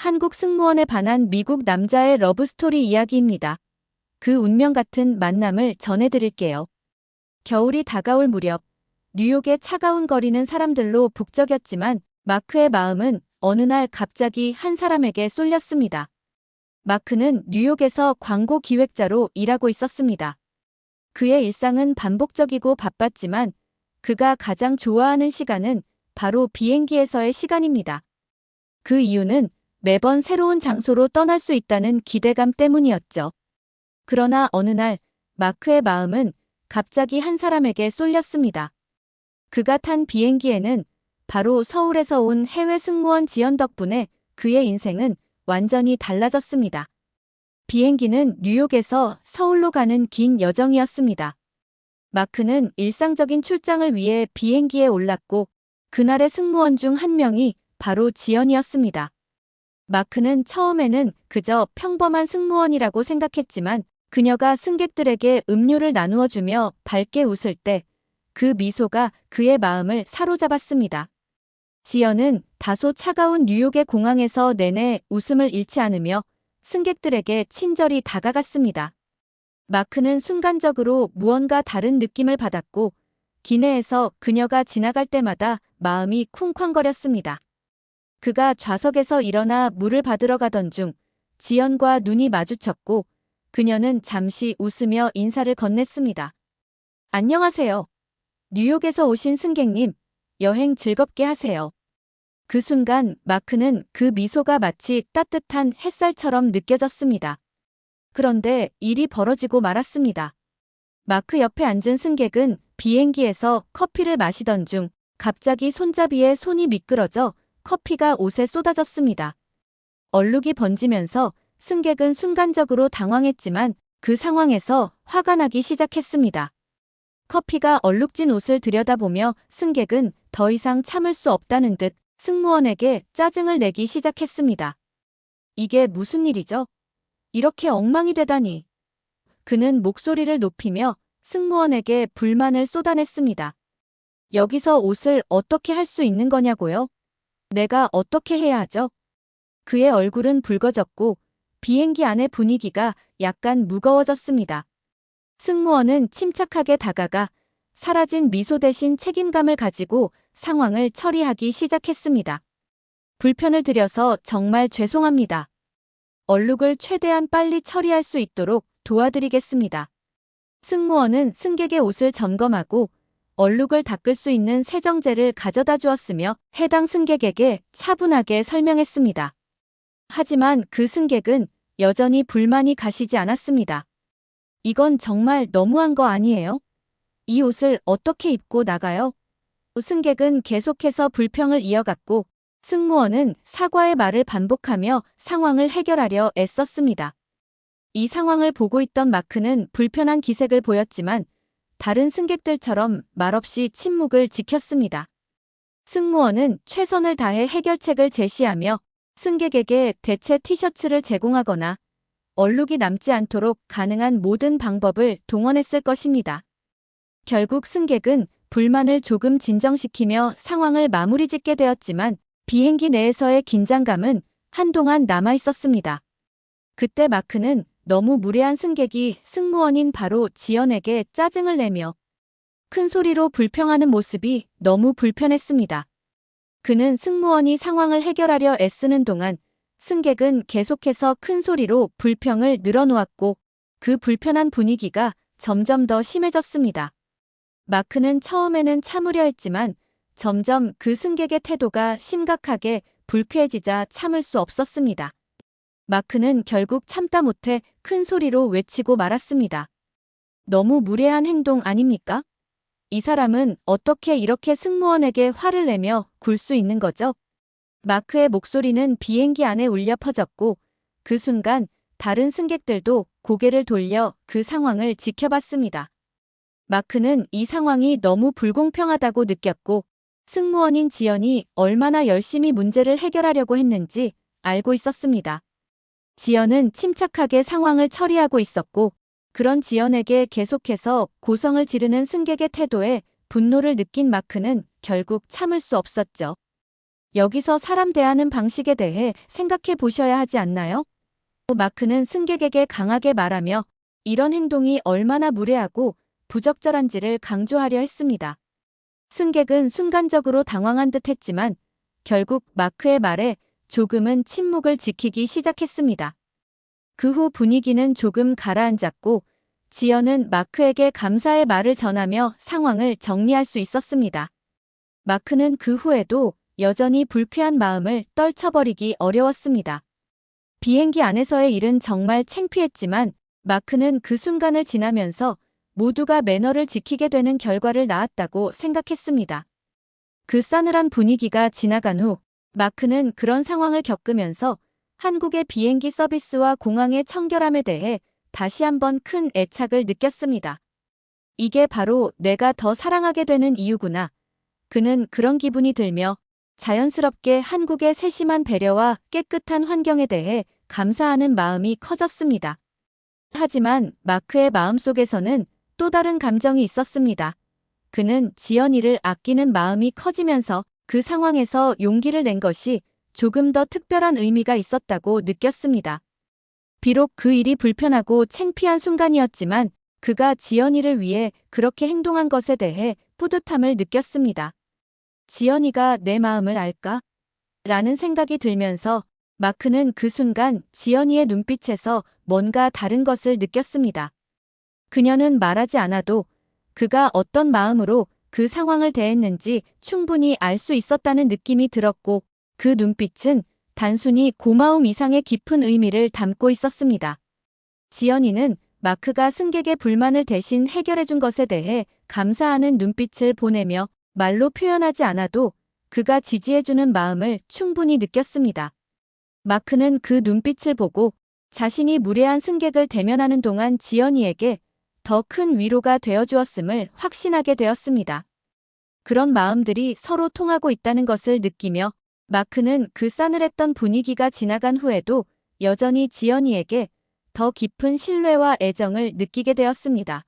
한국 승무원에 반한 미국 남자의 러브스토리 이야기입니다. 그 운명 같은 만남을 전해드릴게요. 겨울이 다가올 무렵, 뉴욕의 차가운 거리는 사람들로 북적였지만 마크의 마음은 어느 날 갑자기 한 사람에게 쏠렸습니다. 마크는 뉴욕에서 광고 기획자로 일하고 있었습니다. 그의 일상은 반복적이고 바빴지만 그가 가장 좋아하는 시간은 바로 비행기에서의 시간입니다. 그 이유는 매번 새로운 장소로 떠날 수 있다는 기대감 때문이었죠. 그러나 어느 날 마크의 마음은 갑자기 한 사람에게 쏠렸습니다. 그가 탄 비행기에는 바로 서울에서 온 해외 승무원 지연 덕분에 그의 인생은 완전히 달라졌습니다. 비행기는 뉴욕에서 서울로 가는 긴 여정이었습니다. 마크는 일상적인 출장을 위해 비행기에 올랐고 그날의 승무원 중 한 명이 바로 지연이었습니다. 마크는 처음에는 그저 평범한 승무원이라고 생각했지만 그녀가 승객들에게 음료를 나누어 주며 밝게 웃을 때 그 미소가 그의 마음을 사로잡았습니다. 지연은 다소 차가운 뉴욕의 공항에서 내내 웃음을 잃지 않으며 승객들에게 친절히 다가갔습니다. 마크는 순간적으로 무언가 다른 느낌을 받았고 기내에서 그녀가 지나갈 때마다 마음이 쿵쾅거렸습니다. 그가 좌석에서 일어나 물을 받으러 가던 중 지연과 눈이 마주쳤고 그녀는 잠시 웃으며 인사를 건넸습니다. 안녕하세요. 뉴욕에서 오신 승객님, 여행 즐겁게 하세요. 그 순간 마크는 그 미소가 마치 따뜻한 햇살처럼 느껴졌습니다. 그런데 일이 벌어지고 말았습니다. 마크 옆에 앉은 승객은 비행기에서 커피를 마시던 중 갑자기 손잡이에 손이 미끄러져 커피가 옷에 쏟아졌습니다. 얼룩이 번지면서 승객은 순간적으로 당황했지만 그 상황에서 화가 나기 시작했습니다. 커피가 얼룩진 옷을 들여다보며 승객은 더 이상 참을 수 없다는 듯 승무원에게 짜증을 내기 시작했습니다. 이게 무슨 일이죠? 이렇게 엉망이 되다니. 그는 목소리를 높이며 승무원에게 불만을 쏟아냈습니다. 여기서 옷을 어떻게 할 수 있는 거냐고요? 내가 어떻게 해야 하죠? 그의 얼굴은 붉어졌고 비행기 안의 분위기가 약간 무거워졌습니다. 승무원은 침착하게 다가가 사라진 미소 대신 책임감을 가지고 상황을 처리하기 시작했습니다. 불편을 드려서 정말 죄송합니다. 얼룩을 최대한 빨리 처리할 수 있도록 도와드리겠습니다. 승무원은 승객의 옷을 점검하고 얼룩을 닦을 수 있는 세정제를 가져다 주었으며 해당 승객에게 차분하게 설명했습니다. 하지만 그 승객은 여전히 불만이 가시지 않았습니다. 이건 정말 너무한 거 아니에요? 이 옷을 어떻게 입고 나가요? 승객은 계속해서 불평을 이어갔고 승무원은 사과의 말을 반복하며 상황을 해결하려 애썼습니다. 이 상황을 보고 있던 마크는 불편한 기색을 보였지만 다른 승객들처럼 말없이 침묵을 지켰습니다. 승무원은 최선을 다해 해결책을 제시하며 승객에게 대체 티셔츠를 제공하거나 얼룩이 남지 않도록 가능한 모든 방법을 동원했을 것입니다. 결국 승객은 불만을 조금 진정시키며 상황을 마무리 짓게 되었지만 비행기 내에서의 긴장감은 한동안 남아 있었습니다. 그때 마크는 너무 무례한 승객이 승무원인 바로 지연에게 짜증을 내며 큰 소리로 불평하는 모습이 너무 불편했습니다. 그는 승무원이 상황을 해결하려 애쓰는 동안 승객은 계속해서 큰 소리로 불평을 늘어놓았고 그 불편한 분위기가 점점 더 심해졌습니다. 마크는 처음에는 참으려 했지만 점점 그 승객의 태도가 심각하게 불쾌해지자 참을 수 없었습니다. 마크는 결국 참다 못해 큰 소리로 외치고 말았습니다. 너무 무례한 행동 아닙니까? 이 사람은 어떻게 이렇게 승무원에게 화를 내며 굴 수 있는 거죠? 마크의 목소리는 비행기 안에 울려 퍼졌고 그 순간 다른 승객들도 고개를 돌려 그 상황을 지켜봤습니다. 마크는 이 상황이 너무 불공평하다고 느꼈고 승무원인 지연이 얼마나 열심히 문제를 해결하려고 했는지 알고 있었습니다. 지연은 침착하게 상황을 처리하고 있었고 그런 지연에게 계속해서 고성을 지르는 승객의 태도에 분노를 느낀 마크는 결국 참을 수 없었죠. 여기서 사람 대하는 방식에 대해 생각해 보셔야 하지 않나요? 마크는 승객에게 강하게 말하며 이런 행동이 얼마나 무례하고 부적절한지를 강조하려 했습니다. 승객은 순간적으로 당황한 듯 했지만 결국 마크의 말에 조금은 침묵을 지키기 시작했습니다. 그 후 분위기는 조금 가라앉았고 지연은 마크에게 감사의 말을 전하며 상황을 정리할 수 있었습니다. 마크는 그 후에도 여전히 불쾌한 마음을 떨쳐버리기 어려웠습니다. 비행기 안에서의 일은 정말 창피했지만 마크는 그 순간을 지나면서 모두가 매너를 지키게 되는 결과를 낳았다고 생각했습니다. 그 싸늘한 분위기가 지나간 후 마크는 그런 상황을 겪으면서 한국의 비행기 서비스와 공항의 청결함에 대해 다시 한번 큰 애착을 느꼈습니다. 이게 바로 내가 더 사랑하게 되는 이유구나. 그는 그런 기분이 들며 자연스럽게 한국의 세심한 배려와 깨끗한 환경에 대해 감사하는 마음이 커졌습니다. 하지만 마크의 마음속에서는 또 다른 감정이 있었습니다. 그는 지연이를 아끼는 마음이 커지면서 그 상황에서 용기를 낸 것이 조금 더 특별한 의미가 있었다고 느꼈습니다. 비록 그 일이 불편하고 창피한 순간이었지만 그가 지연이를 위해 그렇게 행동한 것에 대해 뿌듯함을 느꼈습니다. 지연이가 내 마음을 알까? 라는 생각이 들면서 마크는 그 순간 지연이의 눈빛에서 뭔가 다른 것을 느꼈습니다. 그녀는 말하지 않아도 그가 어떤 마음으로 그 상황을 대했는지 충분히 알 수 있었다는 느낌이 들었고 그 눈빛은 단순히 고마움 이상의 깊은 의미를 담고 있었습니다. 지연이는 마크가 승객의 불만을 대신 해결해준 것에 대해 감사하는 눈빛을 보내며 말로 표현하지 않아도 그가 지지해주는 마음을 충분히 느꼈습니다. 마크는 그 눈빛을 보고 자신이 무례한 승객을 대면하는 동안 지연이에게 더 큰 위로가 되어 주었음을 확신하게 되었습니다. 그런 마음들이 서로 통하고 있다는 것을 느끼며 마크는 그 싸늘했던 분위기가 지나간 후에도 여전히 지연이에게 더 깊은 신뢰와 애정을 느끼게 되었습니다.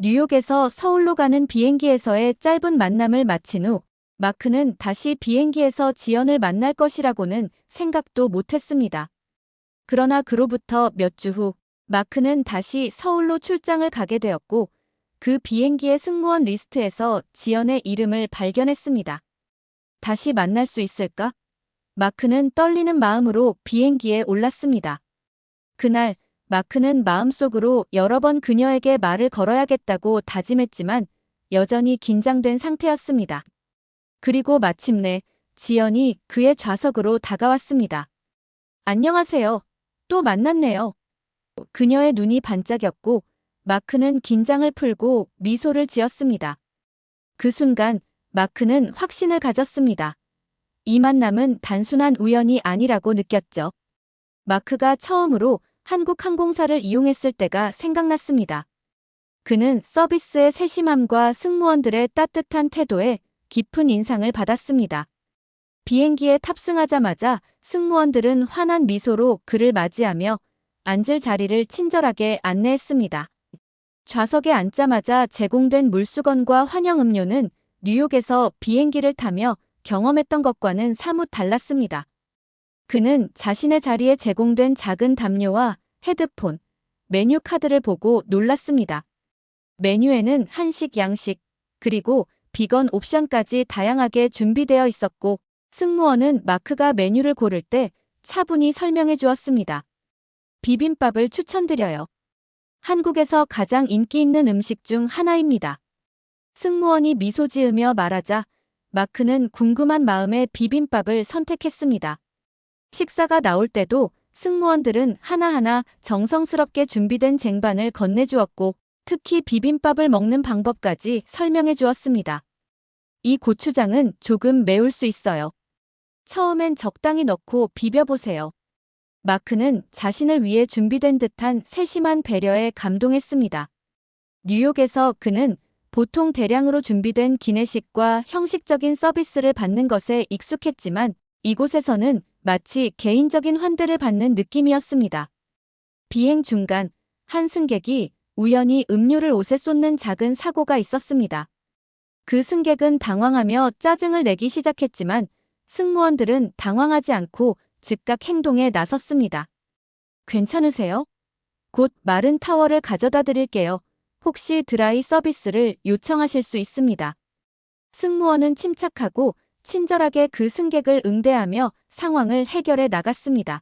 뉴욕에서 서울로 가는 비행기에서의 짧은 만남을 마친 후 마크는 다시 비행기에서 지연을 만날 것이라고는 생각도 못했습니다. 그러나 그로부터 몇 주 후 마크는 다시 서울로 출장을 가게 되었고 그 비행기의 승무원 리스트에서 지연의 이름을 발견했습니다. 다시 만날 수 있을까? 마크는 떨리는 마음으로 비행기에 올랐습니다. 그날 마크는 마음속으로 여러 번 그녀에게 말을 걸어야겠다고 다짐했지만 여전히 긴장된 상태였습니다. 그리고 마침내 지연이 그의 좌석으로 다가왔습니다. 안녕하세요. 또 만났네요. 그녀의 눈이 반짝였고 마크는 긴장을 풀고 미소를 지었습니다. 그 순간 마크는 확신을 가졌습니다. 이 만남은 단순한 우연이 아니라고 느꼈죠. 마크가 처음으로 한국 항공사를 이용했을 때가 생각났습니다. 그는 서비스의 세심함과 승무원들의 따뜻한 태도에 깊은 인상을 받았습니다. 비행기에 탑승하자마자 승무원들은 환한 미소로 그를 맞이하며 앉을 자리를 친절하게 안내했습니다. 좌석에 앉자마자 제공된 물수건과 환영 음료는 뉴욕에서 비행기를 타며 경험했던 것과는 사뭇 달랐습니다. 그는 자신의 자리에 제공된 작은 담요와 헤드폰, 메뉴 카드를 보고 놀랐습니다. 메뉴에는 한식, 양식, 그리고 비건 옵션까지 다양하게 준비되어 있었고 승무원은 마크가 메뉴를 고를 때 차분히 설명해 주었습니다. 비빔밥을 추천드려요. 한국에서 가장 인기 있는 음식 중 하나입니다. 승무원이 미소 지으며 말하자 마크는 궁금한 마음에 비빔밥을 선택했습니다. 식사가 나올 때도 승무원들은 하나하나 정성스럽게 준비된 쟁반을 건네주었고 특히 비빔밥을 먹는 방법까지 설명해 주었습니다. 이 고추장은 조금 매울 수 있어요. 처음엔 적당히 넣고 비벼보세요. 마크는 자신을 위해 준비된 듯한 세심한 배려에 감동했습니다. 뉴욕에서 그는 보통 대량으로 준비된 기내식과 형식적인 서비스를 받는 것에 익숙했지만 이곳에서는 마치 개인적인 환대를 받는 느낌이었습니다. 비행 중간 한 승객이 우연히 음료를 옷에 쏟는 작은 사고가 있었습니다. 그 승객은 당황하며 짜증을 내기 시작했지만 승무원들은 당황하지 않고 즉각 행동에 나섰습니다. 괜찮으세요? 곧 마른 타월을 가져다 드릴게요. 혹시 드라이 서비스를 요청하실 수 있습니다. 승무원은 침착하고 친절하게 그 승객을 응대하며 상황을 해결해 나갔습니다.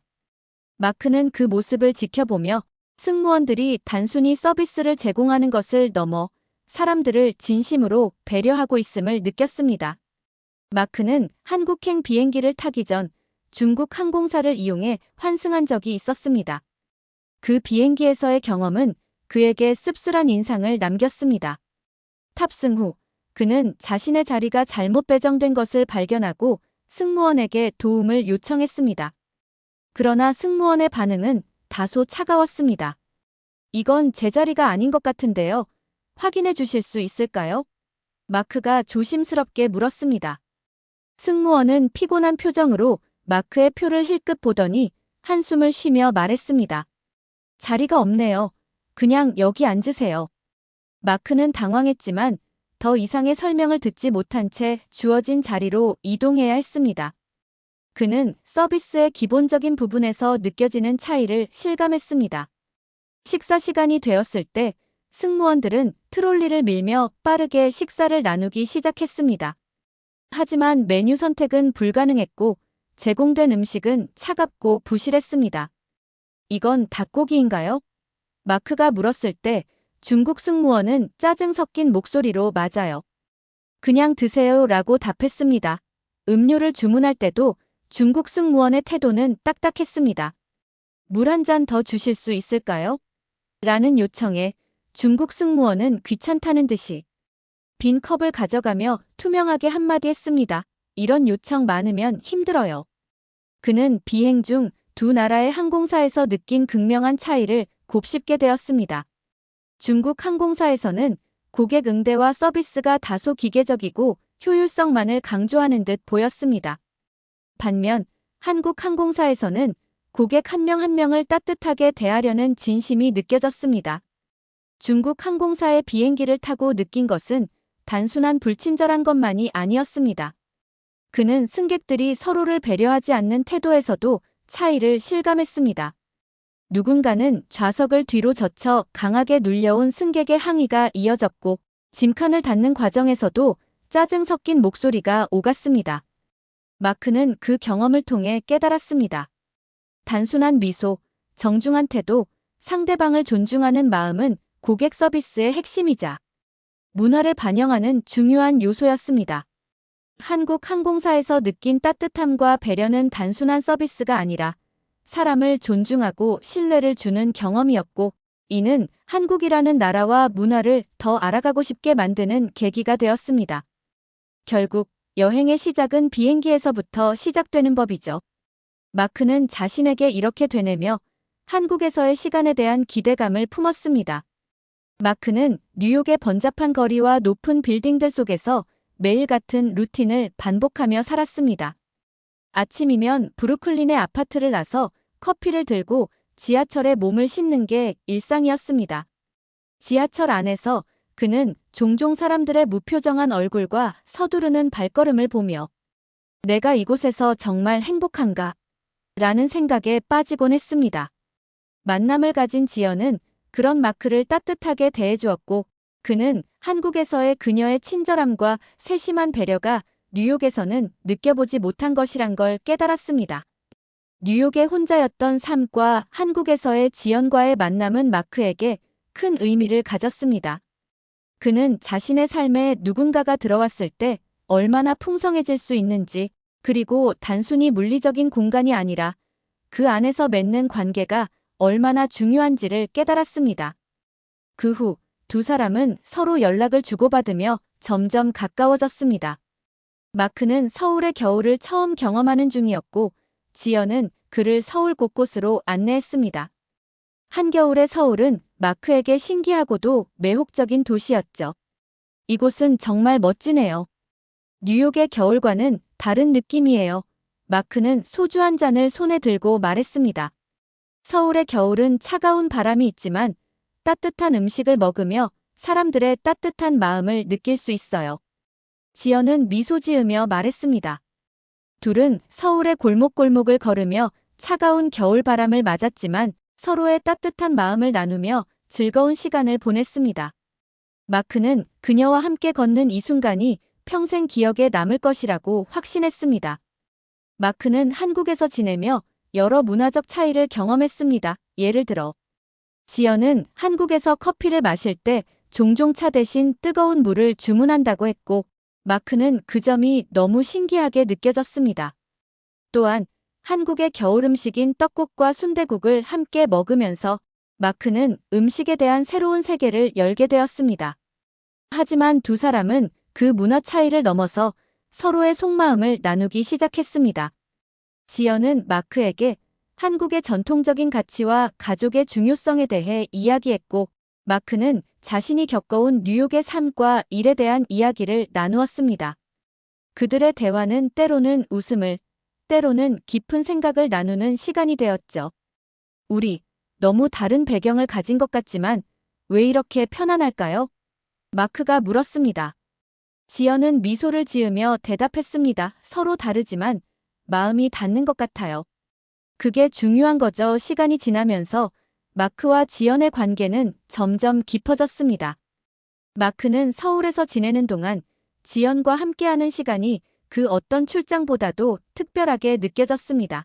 마크는 그 모습을 지켜보며 승무원들이 단순히 서비스를 제공하는 것을 넘어 사람들을 진심으로 배려하고 있음을 느꼈습니다. 마크는 한국행 비행기를 타기 전 중국 항공사를 이용해 환승한 적이 있었습니다. 그 비행기에서의 경험은 그에게 씁쓸한 인상을 남겼습니다. 탑승 후 그는 자신의 자리가 잘못 배정된 것을 발견하고 승무원에게 도움을 요청했습니다. 그러나 승무원의 반응은 다소 차가웠습니다. 이건 제 자리가 아닌 것 같은데요. 확인해 주실 수 있을까요? 마크가 조심스럽게 물었습니다. 승무원은 피곤한 표정으로 마크의 표를 힐끗 보더니 한숨을 쉬며 말했습니다. 자리가 없네요. 그냥 여기 앉으세요. 마크는 당황했지만 더 이상의 설명을 듣지 못한 채 주어진 자리로 이동해야 했습니다. 그는 서비스의 기본적인 부분에서 느껴지는 차이를 실감했습니다. 식사 시간이 되었을 때 승무원들은 트롤리를 밀며 빠르게 식사를 나누기 시작했습니다. 하지만 메뉴 선택은 불가능했고 제공된 음식은 차갑고 부실했습니다. 이건 닭고기인가요? 마크가 물었을 때 중국 승무원은 짜증 섞인 목소리로 맞아요. 그냥 드세요 라고 답했습니다. 음료를 주문할 때도 중국 승무원의 태도는 딱딱했습니다. 물 한 잔 더 주실 수 있을까요? 라는 요청에 중국 승무원은 귀찮다는 듯이 빈 컵을 가져가며 투명하게 한마디 했습니다. 이런 요청 많으면 힘들어요. 그는 비행 중 두 나라의 항공사에서 느낀 극명한 차이를 곱씹게 되었습니다. 중국 항공사에서는 고객 응대와 서비스가 다소 기계적이고 효율성만을 강조하는 듯 보였습니다. 반면 한국 항공사에서는 고객 한 명한 명을 따뜻하게 대하려는 진심이 느껴졌습니다. 중국 항공사의 비행기를 타고 느낀 것은 단순한 불친절한 것만이 아니었습니다. 그는 승객들이 서로를 배려하지 않는 태도에서도 차이를 실감했습니다. 누군가는 좌석을 뒤로 젖혀 강하게 눌려온 승객의 항의가 이어졌고 짐칸을 닫는 과정에서도 짜증 섞인 목소리가 오갔습니다. 마크는 그 경험을 통해 깨달았습니다. 단순한 미소, 정중한 태도, 상대방을 존중하는 마음은 고객 서비스의 핵심이자 문화를 반영하는 중요한 요소였습니다. 한국 항공사에서 느낀 따뜻함과 배려는 단순한 서비스가 아니라 사람을 존중하고 신뢰를 주는 경험이었고 이는 한국이라는 나라와 문화를 더 알아가고 싶게 만드는 계기가 되었습니다. 결국 여행의 시작은 비행기에서부터 시작되는 법이죠. 마크는 자신에게 이렇게 되뇌며 한국에서의 시간에 대한 기대감을 품었습니다. 마크는 뉴욕의 번잡한 거리와 높은 빌딩들 속에서 매일 같은 루틴을 반복하며 살았습니다. 아침이면 브루클린의 아파트를 나서 커피를 들고 지하철에 몸을 싣는 게 일상이었습니다. 지하철 안에서 그는 종종 사람들의 무표정한 얼굴과 서두르는 발걸음을 보며 내가 이곳에서 정말 행복한가? 라는 생각에 빠지곤 했습니다. 만남을 가진 지연은 그런 마크를 따뜻하게 대해주었고 그는 한국에서의 그녀의 친절함과 세심한 배려가 뉴욕에서는 느껴보지 못한 것이란 걸 깨달았습니다. 뉴욕의 혼자였던 삶과 한국에서의 지연과의 만남은 마크에게 큰 의미를 가졌습니다. 그는 자신의 삶에 누군가가 들어왔을 때 얼마나 풍성해질 수 있는지, 그리고 단순히 물리적인 공간이 아니라 그 안에서 맺는 관계가 얼마나 중요한지를 깨달았습니다. 그 후 두 사람은 서로 연락을 주고받으며 점점 가까워졌습니다. 마크는 서울의 겨울을 처음 경험하는 중이었고 지연은 그를 서울 곳곳으로 안내했습니다. 한겨울의 서울은 마크에게 신기하고도 매혹적인 도시였죠. 이곳은 정말 멋지네요. 뉴욕의 겨울과는 다른 느낌이에요. 마크는 소주 한 잔을 손에 들고 말했습니다. 서울의 겨울은 차가운 바람이 있지만 따뜻한 음식을 먹으며 사람들의 따뜻한 마음을 느낄 수 있어요. 지연은 미소 지으며 말했습니다. 둘은 서울의 골목골목을 걸으며 차가운 겨울 바람을 맞았지만 서로의 따뜻한 마음을 나누며 즐거운 시간을 보냈습니다. 마크는 그녀와 함께 걷는 이 순간이 평생 기억에 남을 것이라고 확신했습니다. 마크는 한국에서 지내며 여러 문화적 차이를 경험했습니다. 예를 들어, 지연은 한국에서 커피를 마실 때 종종 차 대신 뜨거운 물을 주문한다고 했고, 마크는 그 점이 너무 신기하게 느껴졌습니다. 또한 한국의 겨울 음식인 떡국과 순대국을 함께 먹으면서 마크는 음식에 대한 새로운 세계를 열게 되었습니다. 하지만 두 사람은 그 문화 차이를 넘어서 서로의 속마음을 나누기 시작했습니다. 지연은 마크에게 한국의 전통적인 가치와 가족의 중요성에 대해 이야기했고, 마크는 자신이 겪어온 뉴욕의 삶과 일에 대한 이야기를 나누었습니다. 그들의 대화는 때로는 웃음을, 때로는 깊은 생각을 나누는 시간이 되었죠. 우리, 너무 다른 배경을 가진 것 같지만 왜 이렇게 편안할까요? 마크가 물었습니다. 지연은 미소를 지으며 대답했습니다. 서로 다르지만 마음이 닿는 것 같아요. 그게 중요한 거죠. 시간이 지나면서 마크와 지연의 관계는 점점 깊어졌습니다. 마크는 서울에서 지내는 동안 지연과 함께하는 시간이 그 어떤 출장보다도 특별하게 느껴졌습니다.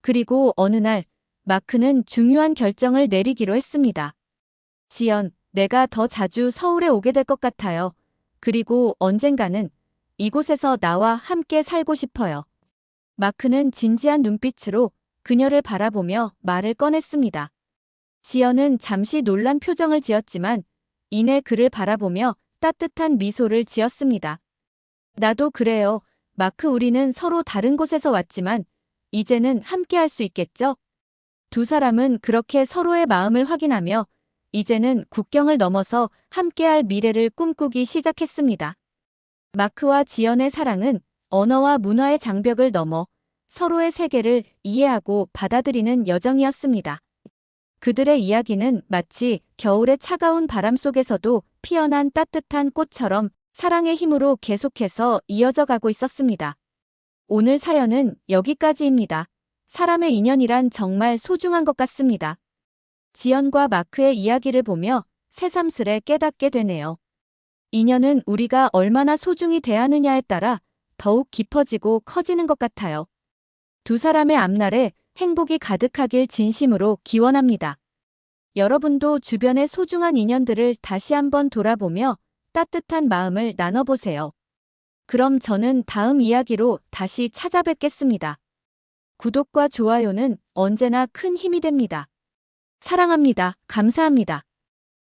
그리고 어느 날 마크는 중요한 결정을 내리기로 했습니다. 지연, 내가 더 자주 서울에 오게 될 것 같아요. 그리고 언젠가는 이곳에서 나와 함께 살고 싶어요. 마크는 진지한 눈빛으로 그녀를 바라보며 말을 꺼냈습니다. 지연은 잠시 놀란 표정을 지었지만 이내 그를 바라보며 따뜻한 미소를 지었습니다. 나도 그래요. 마크 우리는 서로 다른 곳에서 왔지만 이제는 함께 할 수 있겠죠? 두 사람은 그렇게 서로의 마음을 확인하며 이제는 국경을 넘어서 함께할 미래를 꿈꾸기 시작했습니다. 마크와 지연의 사랑은 언어와 문화의 장벽을 넘어 서로의 세계를 이해하고 받아들이는 여정이었습니다. 그들의 이야기는 마치 겨울의 차가운 바람 속에서도 피어난 따뜻한 꽃처럼 사랑의 힘으로 계속해서 이어져 가고 있었습니다. 오늘 사연은 여기까지입니다. 사람의 인연이란 정말 소중한 것 같습니다. 지연과 마크의 이야기를 보며 새삼스레 깨닫게 되네요. 인연은 우리가 얼마나 소중히 대하느냐에 따라 더욱 깊어지고 커지는 것 같아요. 두 사람의 앞날에 행복이 가득하길 진심으로 기원합니다. 여러분도 주변의 소중한 인연들을 다시 한번 돌아보며 따뜻한 마음을 나눠보세요. 그럼 저는 다음 이야기로 다시 찾아뵙겠습니다. 구독과 좋아요는 언제나 큰 힘이 됩니다. 사랑합니다. 감사합니다.